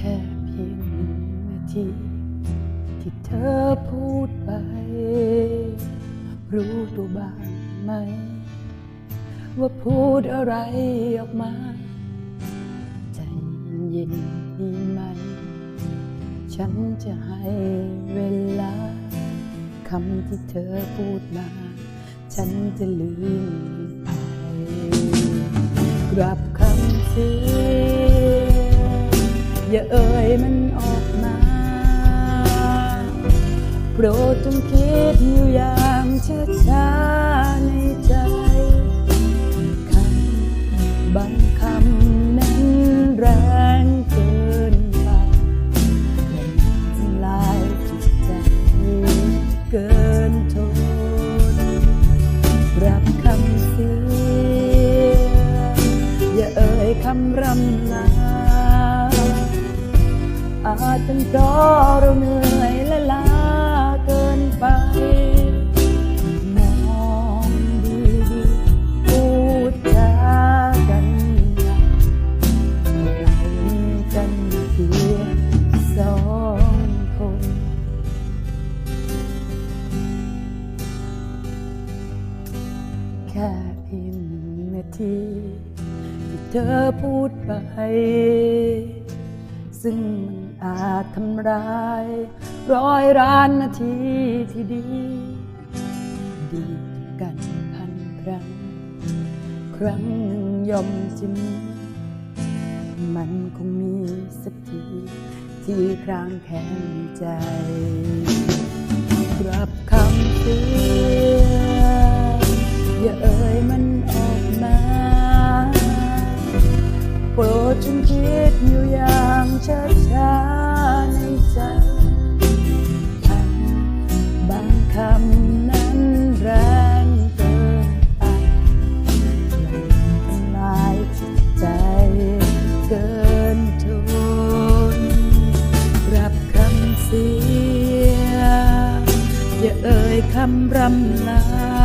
ค่เพียงหนึ่งนาทีที่เธอพูดไป รู้ตัวบ้างไหม ว่าพูดอะไรออกมา ใจเย็นดีไหม ฉันจะให้เวลาคำที่เธอพูดมา ฉันจะลืมไป กลับคำเสีย อย่าเอ่ยมันออกมา โปรดจงคิดอยู่อย่างช้าๆในใจคำบางคำนั้นแรงเกินไปและทำลายจิตใจเกินทนรับคำเสียอย่าเอ่ยคำรำลา อาจเป็นเพราะเราเหนื่อยและล้าเกินไป มองดีดีพูดจากันนะไหลกันเพียงสองคน แค่เพียงหนึ่งนาทีที่เธอพูดไป ซึ่งมัน อาจทำร้าย ร้อยร้านนาทีที่ดี ดีกันพันครั้ง ครั้งหนึ่งย่อมจะมีมันคงมีสักที ที่ครางแค้นใจ กลับคำเตือนอย่าเอ่ยมันออกมาโปรดจงคิดอยู่อย่างช้า คำรำลาอา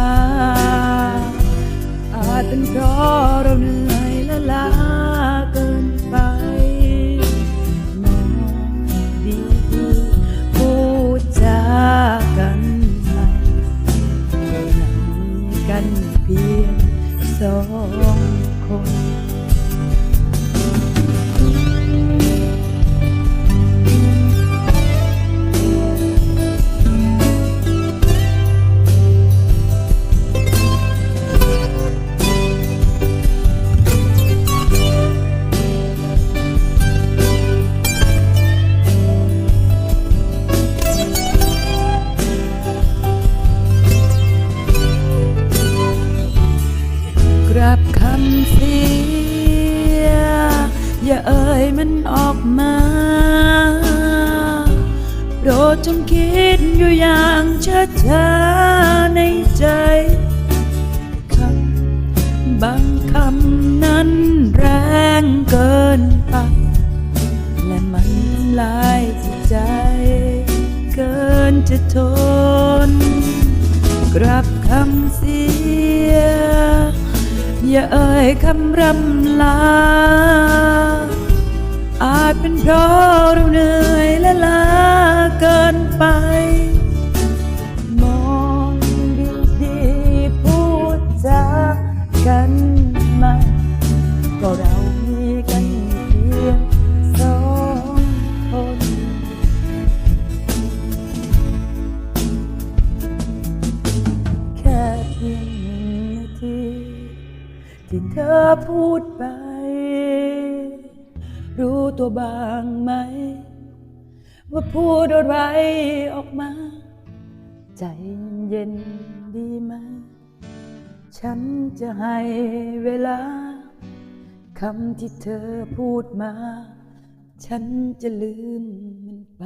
อย่าเอ่ยมันออกมาโปรดจงคิดอยู่อย่างช้าๆในใจคำบางคำนั้นแรงเกินไปและมันทำลายจิตใจ เกินจะทน กลับคำเสีย อย่าเอ่ยคำรำลา อาจเป็นเพราะเราเหนื่อยและล้าเกินไป มองดีดีพูดจากันมาก็เรามีกันเพียงสองคน แค่เพียงหนึ่งนาทีที่เธอพูดไป รู้ตัวบ้างไหม ว่าพูดอะไรออกมา ใจเย็นดีไหม ฉันจะให้เวลาคำที่เธอพูดมา ฉันจะลืมมันไป